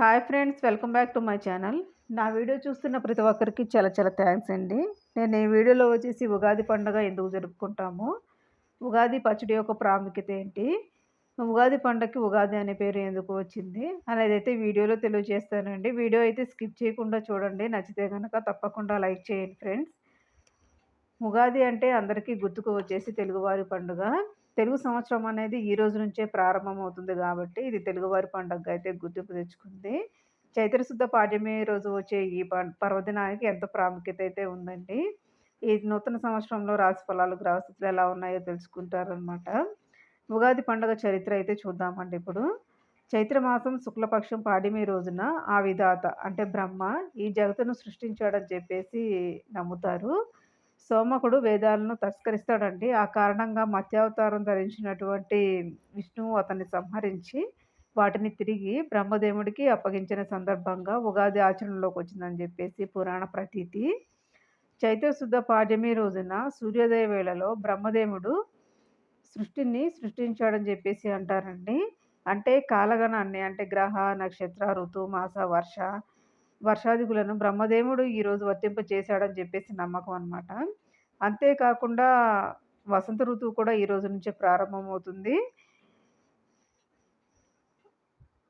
Hi friends welcome back to my channel నా video చూస్తున్న ప్రతి ఒక్కరికి చాలా చాలా థ్యాంక్స్ అండి. నేను ఈ వీడియోలో వచ్చేసి ఉగాది పండుగ ఎందుకు జరుపుకుంటాము? ఉగాది పచ్చడి యొక్క ప్రాముఖ్యత ఏంటి? ఉగాది పండుగకి ఉగాది అనే పేరు ఎందుకు వచ్చింది? అనేది అయితే వీడియోలో తెలియజేస్తానండి. వీడియో అయితే స్కిప్ చేయకుండా చూడండి. నచ్చితే కనుక తప్పకుండా లైక్ చేయండి ఫ్రెండ్స్ ఉగాది అంటే అందరికీ గుర్తుకు వచ్చేసి తెలుగువారి పండుగ. తెలుగు సంవత్సరం అనేది ఈ రోజు నుంచే ప్రారంభమవుతుంది కాబట్టి ఇది తెలుగువారి పండుగ అయితే గుర్తింపు తెచ్చుకుంది. చైత్రశుద్ధ పాడ్యమి రోజు వచ్చే ఈ పర్వదినానికి ఎంతో ప్రాముఖ్యత అయితే ఉందండి. ఈ నూతన సంవత్సరంలో రాశి ఫలాలు గ్రహస్థితులు ఎలా ఉన్నాయో తెలుసుకుంటారనమాట ఉగాది పండుగ చరిత్ర అయితే చూద్దామండి ఇప్పుడు. చైత్రమాసం శుక్లపక్షం పాడిమి రోజున ఆ విధాత అంటే బ్రహ్మ ఈ జగత్తును సృష్టించాడని చెప్పేసి నమ్ముతారు. సోమకుడు వేదాలను తస్కరిస్తాడండి. ఆ కారణంగా మత్స్యావతారం ధరించినటువంటి విష్ణువు అతన్ని సంహరించి వాటిని తిరిగి బ్రహ్మదేవుడికి అప్పగించిన సందర్భంగా ఉగాది ఆచరణలోకి వచ్చిందని చెప్పేసి పురాణ ప్రతీతి. చైత్రశుద్ధ పాడ్యమి రోజున సూర్యోదయ వేళలో బ్రహ్మదేవుడు సృష్టిని సృష్టించాడని చెప్పేసి అంటారండి. అంటే కాలగణాన్ని అంటే గ్రహ నక్షత్ర ఋతు మాస వర్ష వర్షాదికులను బ్రహ్మదేవుడు ఈరోజు వర్తింప చేశాడని చెప్పేసి నమ్మకం అనమాట అంతేకాకుండా వసంత ఋతువు కూడా ఈ రోజు నుంచే ప్రారంభమవుతుంది.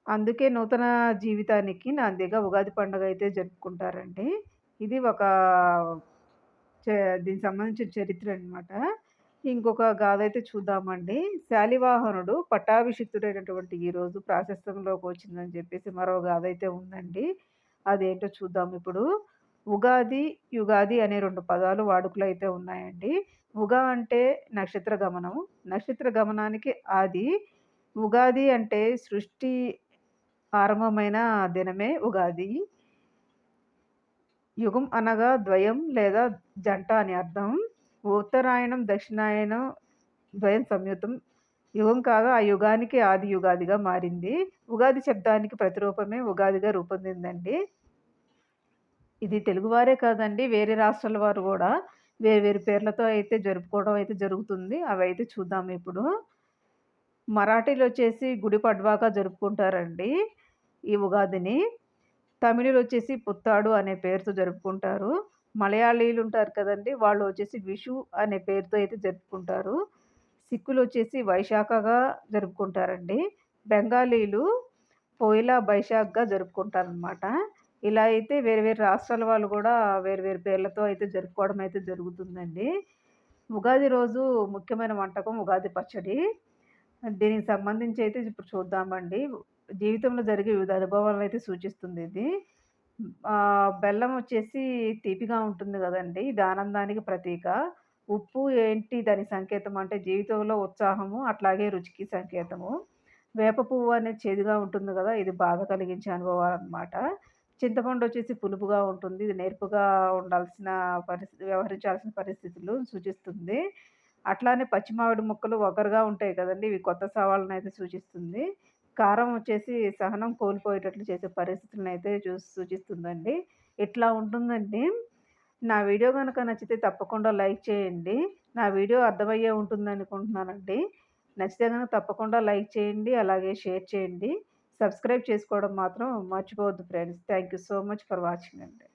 అందుకే నూతన జీవితానికి నాందిగా ఉగాది పండుగ అయితే జరుపుకుంటారండి. ఇది ఒక దీనికి సంబంధించిన చరిత్ర అనమాట ఇంకొక గాథ అయితే చూద్దామండి. శాలివాహనుడు పట్టాభిషిక్తుడైనటువంటి ఈరోజు ప్రాశస్తంలోకి వచ్చిందని చెప్పేసి మరో గాథ అయితే ఉందండి. అదేంటో చూద్దాం ఇప్పుడు. ఉగాది యుగాది అనే రెండు పదాలు వాడుకలో అయితే ఉన్నాయండి. ఉగా అంటే నక్షత్ర గమనం. నక్షత్ర గమనానికి ఆది. ఉగాది అంటే సృష్టి ఆరంభమైన దినమే ఉగాది. యుగం అనగా ద్వయం లేదా జంట అని అర్థం. ఉత్తరాయణం దక్షిణాయనం ద్వయం సంయుతం యుగం కాగా ఆ యుగానికి ఆది యుగాదిగా మారింది. ఉగాది శబ్దానికి ప్రతిరూపమే ఉగాదిగా రూపొందిందండి. ఇది తెలుగువారే కాదండి వేరే రాష్ట్రాల వారు కూడా వేరు వేరు పేర్లతో అయితే జరుపుకోవడం అయితే జరుగుతుంది. అవి అయితే చూద్దాం ఇప్పుడు. మరాఠీలు వచ్చేసి గుడి పడ్వాగా జరుపుకుంటారండి ఈ ఉగాదిని. తమిళులు వచ్చేసి పుత్తాడు అనే పేరుతో జరుపుకుంటారు. మలయాళీలు ఉంటారు కదండి వాళ్ళు వచ్చేసి విషు అనే పేరుతో అయితే జరుపుకుంటారు. సిక్కులు వచ్చేసి వైశాఖగా జరుపుకుంటారండి. బెంగాలీలు పోయిలా వైశాఖగా జరుపుకుంటారనమాట. ఇలా అయితే వేరు వేరు రాష్ట్రాల వాళ్ళు కూడా వేరు వేరు పేర్లతో అయితే జరుపుకోవడం అయితే జరుగుతుందండి. ఉగాది రోజు ముఖ్యమైన వంటకం ఉగాది పచ్చడి. దీనికి సంబంధించి అయితే ఇప్పుడు చూద్దామండి. జీవితంలో జరిగే వివిధ అనుభవాలను అయితే సూచిస్తుంది ఇది. బెల్లం వచ్చేసి తీపిగా ఉంటుంది కదండి. ఇది ఆనందానికి ప్రతీక. ఉప్పు ఏంటి దాని సంకేతం అంటే జీవితంలో ఉత్సాహము అట్లాగే రుచికి సంకేతము. వేప పువ్వు అనేది చేదుగా ఉంటుంది కదా ఇది బాధ కలిగించే అనుభవాలు అనమాట చింతపండు వచ్చేసి పులుపుగా ఉంటుంది ఇది నేర్పుగా ఉండాల్సిన పరిస్థితి వ్యవహరించాల్సిన పరిస్థితులు సూచిస్తుంది. అట్లానే పచ్చి మామిడి ముక్కలు ఒకరుగా ఉంటాయి కదండి ఇవి కొత్త సవాళ్ళను అయితే సూచిస్తుంది. కారం వచ్చేసి సహనం కోల్పోయేటట్లు చేసే పరిస్థితులను అయితే చూ సూచిస్తుందండి. ఇట్లా ఉంటుందండి నా వీడియో కనుక నచ్చితే తప్పకుండా లైక్ చేయండి. నా వీడియో అర్థమయ్యే ఉంటుంది అనుకుంటున్నానండి నచ్చితే కనుక తప్పకుండా లైక్ చేయండి అలాగే షేర్ చేయండి. సబ్స్క్రైబ్ చేసుకోవడం మాత్రం మర్చిపోవద్దు friends. Thank you so much for watching అండి.